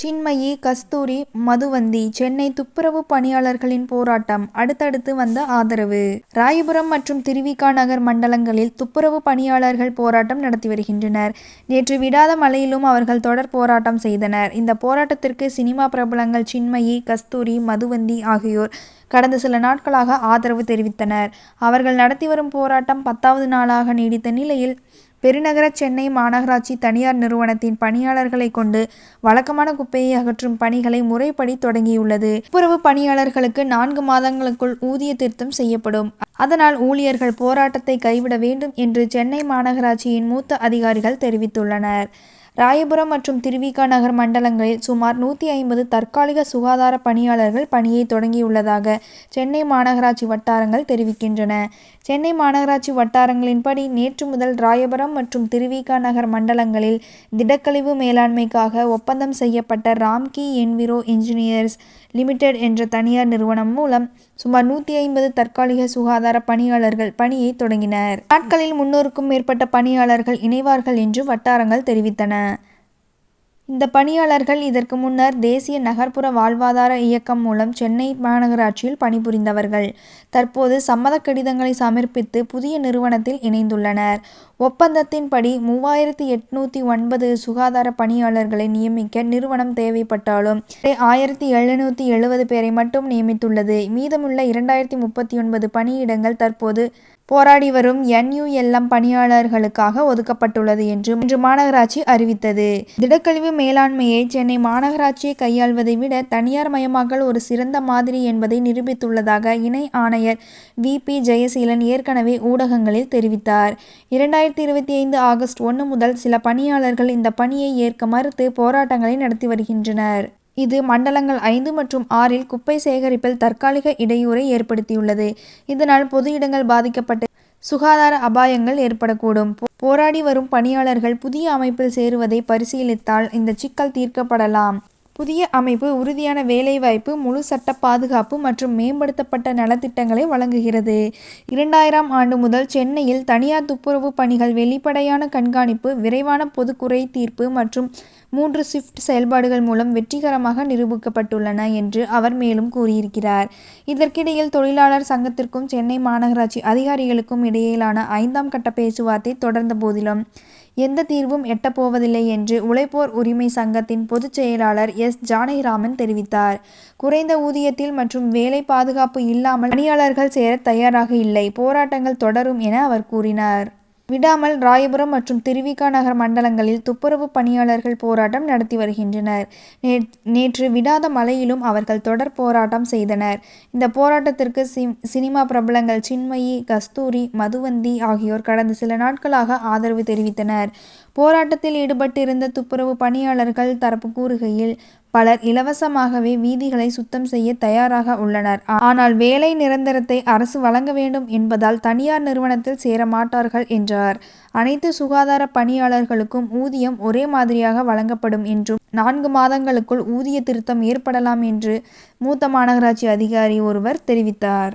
சின்மயி கஸ்தூரி மதுவந்தி சென்னை துப்புரவு பணியாளர்களின் போராட்டம் அடுத்தடுத்து வந்த ஆதரவு. ராயபுரம் மற்றும் திருவிகா நகர் மண்டலங்களில் துப்புரவு பணியாளர்கள் போராட்டம் நடத்தி வருகின்றனர். நேற்று விடாத மழையிலும் அவர்கள் தொடர் போராட்டம் செய்தனர். இந்த போராட்டத்திற்கு சினிமா பிரபலங்கள் சின்மயி கஸ்தூரி மதுவந்தி ஆகியோர் கடந்த சில நாட்களாக ஆதரவு தெரிவித்தனர். அவர்கள் நடத்தி வரும் போராட்டம் பத்தாவது நாளாக நீடித்த நிலையில் பெருநகர சென்னை மாநகராட்சி தனியார் நிறுவனத்தின் பணியாளர்களை கொண்டு வழக்கமான குப்பையை அகற்றும் பணிகளை முறைப்படி தொடங்கியுள்ளது. துப்புரவு பணியாளர்களுக்கு நான்கு மாதங்களுக்குள் ஊதிய திருத்தம் செய்யப்படும். அதனால் ஊழியர்கள் போராட்டத்தை கைவிட வேண்டும் என்று சென்னை மாநகராட்சியின் மூத்த அதிகாரிகள் தெரிவித்துள்ளனர். ராயபுரம் மற்றும் திருவிக நகர் மண்டலங்களில் சுமார் நூற்றி ஐம்பது தற்காலிக சுகாதார பணியாளர்கள் பணியை தொடங்கியுள்ளதாக சென்னை மாநகராட்சி வட்டாரங்கள் தெரிவிக்கின்றன. சென்னை மாநகராட்சி வட்டாரங்களின்படி நேற்று முதல் ராயபுரம் மற்றும் திருவிக நகர் மண்டலங்களில் திடக்கழிவு மேலாண்மைக்காக ஒப்பந்தம் செய்யப்பட்ட ராம்கி என்விரோ இன்ஜினியர்ஸ் லிமிடெட் என்ற தனியார் நிறுவனம் மூலம் சுமார் நூற்றி ஐம்பது தற்காலிக சுகாதார பணியாளர்கள் பணியை தொடங்கினர். நாட்களில் முன்னூறுக்கும் மேற்பட்ட பணியாளர்கள் இணைவார்கள் என்று வட்டாரங்கள் தெரிவித்தன. இந்த பணியாளர்கள் இதற்கு முன்னர் தேசிய நகர்ப்புற வாழ்வாதார இயக்கம் மூலம் சென்னை மாநகராட்சியில் பணிபுரிந்தவர்கள். தற்போது சம்மத கடிதங்களை சமர்ப்பித்து புதிய நிறுவனத்தில் இணைந்துள்ளனர். ஒப்பந்தத்தின்படி மூவாயிரத்தி எட்நூத்தி ஒன்பது சுகாதார பணியாளர்களை நியமிக்க நிறுவனம் தேவைப்பட்டாலும் ஆயிரத்தி எழுநூத்தி எழுபது பேரை மட்டும் நியமித்துள்ளது. மீதமுள்ள இரண்டாயிரத்தி முப்பத்தி ஒன்பது பணியிடங்கள் தற்போது போராடி வரும் என்யூஎல்எம் பணியாளர்களுக்காக ஒதுக்கப்பட்டுள்ளது என்று இன்று மாநகராட்சி அறிவித்தது. திடக்கழிவு மேலாண்மையை சென்னை மாநகராட்சியை கையாள்வதை விட தனியார் மயமாக்கல் ஒரு சிறந்த மாதிரி என்பதை நிரூபித்துள்ளதாக இணை ஆணையர் வி. பி. ஜெயசீலன் ஏற்கனவே ஊடகங்களில் தெரிவித்தார். இரண்டாயிரத்தி இருபத்தி ஐந்து ஆகஸ்ட் ஒன்று முதல் சில பணியாளர்கள் இந்த பணியை ஏற்க மறுத்து போராட்டங்களை நடத்தி வருகின்றனர். இது மண்டலங்கள் ஐந்து மற்றும் ஆறில் குப்பை சேகரிப்பில் தற்காலிக இடையூறை ஏற்படுத்தியுள்ளது. இதனால் பொது இடங்கள் பாதிக்கப்பட்டு சுகாதார அபாயங்கள் ஏற்படக்கூடும். போராடி வரும் பணியாளர்கள் புதிய அமைப்பில் சேருவதை பரிசீலித்தால் இந்த சிக்கல் தீர்க்கப்படலாம். புதிய அமைப்பு உறுதியான வேலைவாய்ப்பு முழு சட்ட பாதுகாப்பு மற்றும் மேம்படுத்தப்பட்ட நலத்திட்டங்களை வழங்குகிறது. இரண்டாயிரம் ஆண்டு முதல் சென்னையில் தனியார் துப்புரவு பணிகள் வெளிப்படையான கண்காணிப்பு விரைவான பொது குறை தீர்ப்பு மற்றும் மூன்று ஷிஃப்ட் செயல்பாடுகள் மூலம் வெற்றிகரமாக நிரூபிக்கப்பட்டுள்ளன என்று அவர் மேலும் கூறியிருக்கிறார். இதற்கிடையில் தொழிலாளர் சங்கத்திற்கும் சென்னை மாநகராட்சி அதிகாரிகளுக்கும் இடையிலான ஐந்தாம் கட்ட பேச்சுவார்த்தை தொடர்ந்த போதிலும் எந்த தீர்வும் எட்டப்போவதில்லை என்று உழைப்போர் உரிமை சங்கத்தின் பொதுச் செயலாளர் எஸ். ஜானகிராமன் தெரிவித்தார். குறைந்த ஊதியத்தில் மற்றும் வேலை பாதுகாப்பு இல்லாமல் பணியாளர்கள் சேர தயாராக இல்லை. போராட்டங்கள் தொடரும் என அவர் கூறினார். விடாமல் ராயபுரம் மற்றும் திருவிக நகர் மண்டலங்களில் துப்புரவு பணியாளர்கள் போராட்டம் நடத்தி வருகின்றனர். நேற்று விடாத மழையிலும் அவர்கள் தொடர் போராட்டம் செய்தனர். இந்த போராட்டத்திற்கு சினிமா பிரபலங்கள் சின்மயி கஸ்தூரி மதுவந்தி ஆகியோர் கடந்த சில நாட்களாக ஆதரவு தெரிவித்தனர். போராட்டத்தில் ஈடுபட்டிருந்த துப்புரவு பணியாளர்கள் தரப்பு கூறுகையில் பலர் இலவசமாகவே வீதிகளை சுத்தம் செய்ய தயாராக உள்ளனர். ஆனால் வேலை நிரந்தரத்தை அரசு வழங்க வேண்டும் என்பதால் தனியார் நிறுவனத்தில் சேர மாட்டார்கள் என்றார். அனைத்து சுகாதார பணியாளர்களுக்கும் ஊதியம் ஒரே மாதிரியாக வழங்கப்படும் என்றும் நான்கு மாதங்களுக்குள் ஊதிய திருத்தம் ஏற்படலாம் என்று மூத்த மாநகராட்சி அதிகாரி ஒருவர் தெரிவித்தார்.